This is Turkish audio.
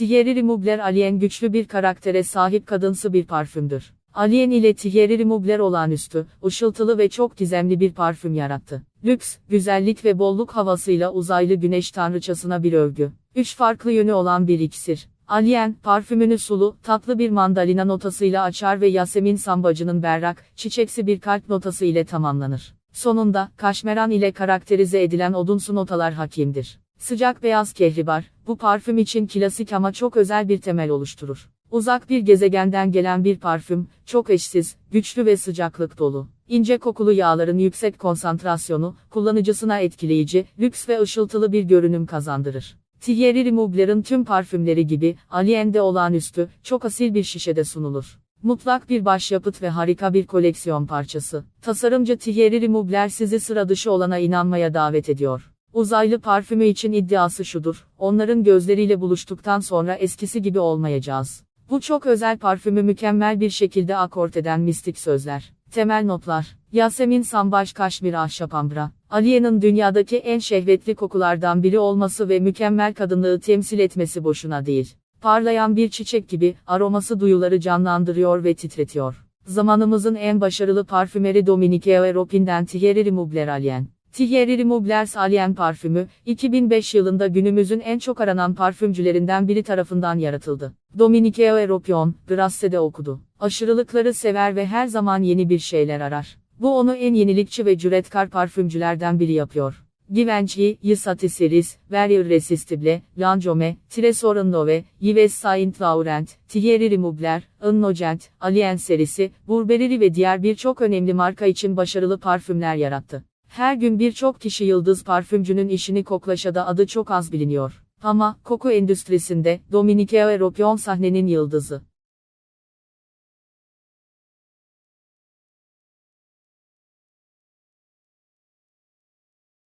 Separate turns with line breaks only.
Thierry Mugler Alien güçlü bir karaktere sahip kadınsı bir parfümdür. Alien ile Thierry Mugler olağanüstü, ışıltılı ve çok gizemli bir parfüm yarattı. Lüks, güzellik ve bolluk havasıyla uzaylı güneş tanrıçasına bir övgü. Üç farklı yönü olan bir iksir. Alien, parfümünü sulu, tatlı bir mandalina notasıyla açar ve Yasemin Sambacı'nın berrak, çiçeksi bir kalp notası ile tamamlanır. Sonunda, kaşmeran ile karakterize edilen odunsu notalar hakimdir. Sıcak beyaz kehribar, bu parfüm için klasik ama çok özel bir temel oluşturur. Uzak bir gezegenden gelen bir parfüm, çok eşsiz, güçlü ve sıcaklık dolu. İnce kokulu yağların yüksek konsantrasyonu, kullanıcısına etkileyici, lüks ve ışıltılı bir görünüm kazandırır. Thierry Mugler'ın tüm parfümleri gibi, Alien'de olağanüstü, çok asil bir şişede sunulur. Mutlak bir başyapıt ve harika bir koleksiyon parçası. Tasarımcı Thierry Mugler sizi sıra dışı olana inanmaya davet ediyor. Uzaylı parfümü için iddiası şudur, onların gözleriyle buluştuktan sonra eskisi gibi olmayacağız. Bu çok özel parfümü mükemmel bir şekilde akort eden mistik sözler. Temel notlar. Yasemin Sambaş Kaşmir Ahşap Ambra. Aliye'nin dünyadaki en şehvetli kokulardan biri olması ve mükemmel kadınlığı temsil etmesi boşuna değil. Parlayan bir çiçek gibi, aroması duyuları canlandırıyor ve titretiyor. Zamanımızın en başarılı parfümeri Dominique Europin'den Thierry Mugler Alien. Thierry Mugler's Alien parfümü, 2005 yılında günümüzün en çok aranan parfümcülerinden biri tarafından yaratıldı. Dominique Europion, Grasse'de okudu. Aşırılıkları sever ve her zaman yeni bir şeyler arar. Bu onu en yenilikçi ve cüretkar parfümcülerden biri yapıyor. Givenchy, Yves Series, Very Irresistible, Lancome, Tresor Innove, Yves Saint Laurent, Thierry Mugler, Innocent, Alien serisi, Burberry ve diğer birçok önemli marka için başarılı parfümler yarattı. Her gün birçok kişi yıldız parfümcünün işini koklaşa da adı çok az biliniyor. Ama, koku endüstrisinde, Dominique Europion sahnenin yıldızı.